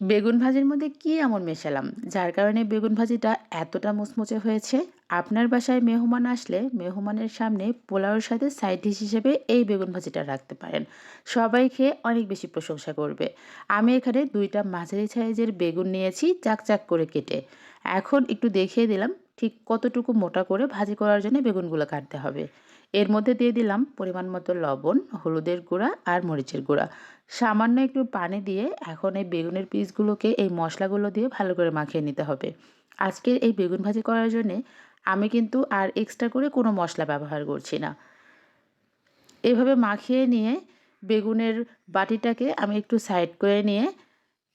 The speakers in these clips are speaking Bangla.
বেগুন ভাজির মধ্যে কি এমন মেশালাম? যার কারণে বেগুন ভাজিটা এতটা মুচমুচে হয়েছে। আপনার বাসায় মেহমান আসলে মেহমানের সামনে পোলাওর সাথে সাইড ডিশ হিসেবে এই বেগুন ভাজিটা রাখতে পারেন। সবাই খেয়ে অনেক বেশি প্রশংসা করবে। আমি এখানে দুইটা মাঝারি সাইজের বেগুন নিয়েছি, চাকচাক চাক করে কেটে। এখন একটু দেখিয়ে দিলাম ঠিক কতটুকু মোটা করে ভাজি করার জন্য বেগুনগুলো কাটতে হবে। এর মধ্যে দিয়ে দিলাম পরিমাণ মতো লবণ, হলুদের গুঁড়া আর মরিচের গুঁড়া। সামান্য একটু পানি দিয়ে এখন এই বেগুনের পিসগুলোকে এই মশলাগুলো দিয়ে ভালো করে মাখিয়ে নিতে হবে। আজকের এই বেগুন ভাজি করার জন্যে আমি কিন্তু আর এক্সট্রা করে কোনো মশলা ব্যবহার করছি না। এভাবে মাখিয়ে নিয়ে বেগুনের বাটিটাকে আমি একটু সাইড করে নিয়ে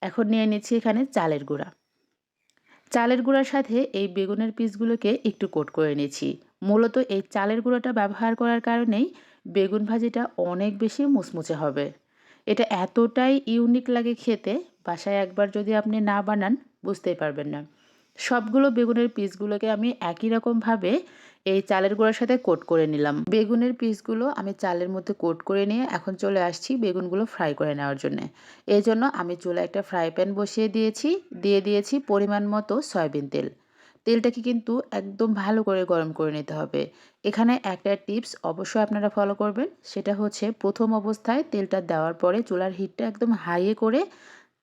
এখন নিয়ে নিচ্ছি এখানে চালের গুঁড়া। চালের গুঁড়ার সাথে এই বেগুনের পিসগুলোকে একটু কোট করে নিয়েছি। মূলত এই চালের গুঁড়োটা ব্যবহার করার কারণেই বেগুন ভাজিটা অনেক বেশি মুচমুচে হবে। এটা এতটাই ইউনিক লাগে খেতে, বাসায় একবার যদি আপনি না বানান, বুঝতেই পারবেন না। সবগুলো বেগুনের পিসগুলোকে আমি একই রকমভাবে এই চালের গুঁড়ার সাথে কোট করে নিলাম। বেগুনের পিসগুলো আমি চালের মধ্যে কোট করে নিয়ে এখন চলে আসছি বেগুনগুলো ফ্রাই করে নেওয়ার জন্য। এই জন্য আমি চুলে একটা ফ্রাই প্যান বসিয়ে দিয়েছি, দিয়ে দিয়েছি পরিমাণ মতো সয়াবিন তেল। তেলটাকে কিন্তু একদম ভালো করে গরম করে নিতে হবে। এখানে একটা টিপস অবশ্যই আপনারা ফলো করবেন, সেটা হচ্ছে প্রথম অবস্থায় তেলটা দেওয়ার পরে চুলার হিটটা একদম হাইয়ে করে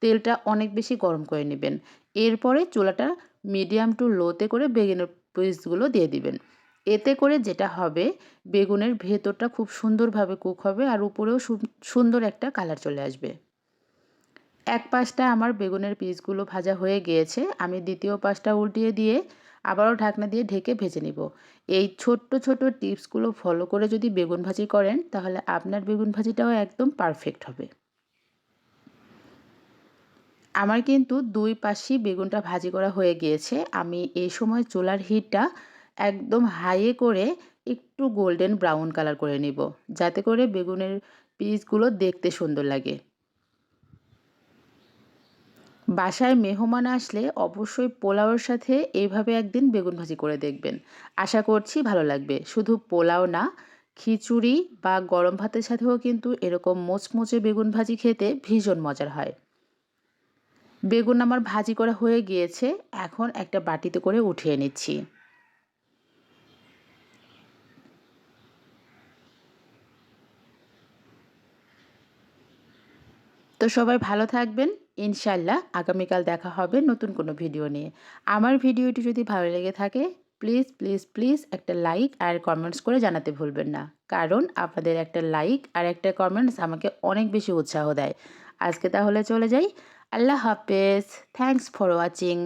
তেলটা অনেক বেশি গরম করে নেবেন। এরপরে চুলাটা মিডিয়াম টু লোতে করে বেগুনের পিসগুলো দিয়ে দিবেন। এতে করে যেটা হবে, বেগুনের ভেতরটা খুব সুন্দরভাবে কুক হবে আর উপরেও সুন্দর একটা কালার চলে আসবে। এক পাশটা আমার বেগুনের পিসগুলো ভাজা হয়ে গিয়েছে, আমি দ্বিতীয় পাশটা উল্টিয়ে দিয়ে আবারও ঢাকনা দিয়ে ঢেকে ভেজে নিব। এই ছোট্ট ছোট টিপসগুলো ফলো করে যদি বেগুন ভাজি করেন, তাহলে আপনার বেগুন ভাজিটাও একদম পারফেক্ট হবে। আমার কিন্তু দুই পাশেই বেগুনটা ভাজি করা হয়ে গিয়েছে। আমি এই সময় চুলার হিটটা একদম হাইয়ে করে একটু গোল্ডেন ব্রাউন কালার করে নিব। যাতে করে বেগুনের পিসগুলো দেখতে সুন্দর লাগে। বাসায় মেহমান আসলে অবশ্যই পোলাওর সাথে এইভাবে একদিন বেগুন ভাজি করে দেখবেন। আশা করছি ভালো লাগবে। শুধু পোলাও না, খিচুড়ি বা গরম ভাতের সাথেও কিন্তু এরকম মোচমোচে বেগুন ভাজি খেতে ভীষণ মজার হয়। বেগুন আমার ভাজি করা হয়ে গিয়েছে, এখন একটা বাটিতে করে উঠিয়ে নিচ্ছি। তো সবাই ভালো থাকবেন। ইনশাল্লাহ আগামীকাল দেখা হবে নতুন কোনো ভিডিও নিয়ে। আমার ভিডিওটি যদি ভালো লেগে থাকে প্লিজ প্লিজ প্লিজ একটা লাইক আর কমেন্টস করে জানাতে ভুলবেন না। কারণ আপনাদের একটা লাইক আর একটা কমেন্টস আমাকে অনেক বেশি উৎসাহ দেয়। আজকে তাহলে চলে যাই। আল্লাহ হাফেজ। Thanks for watching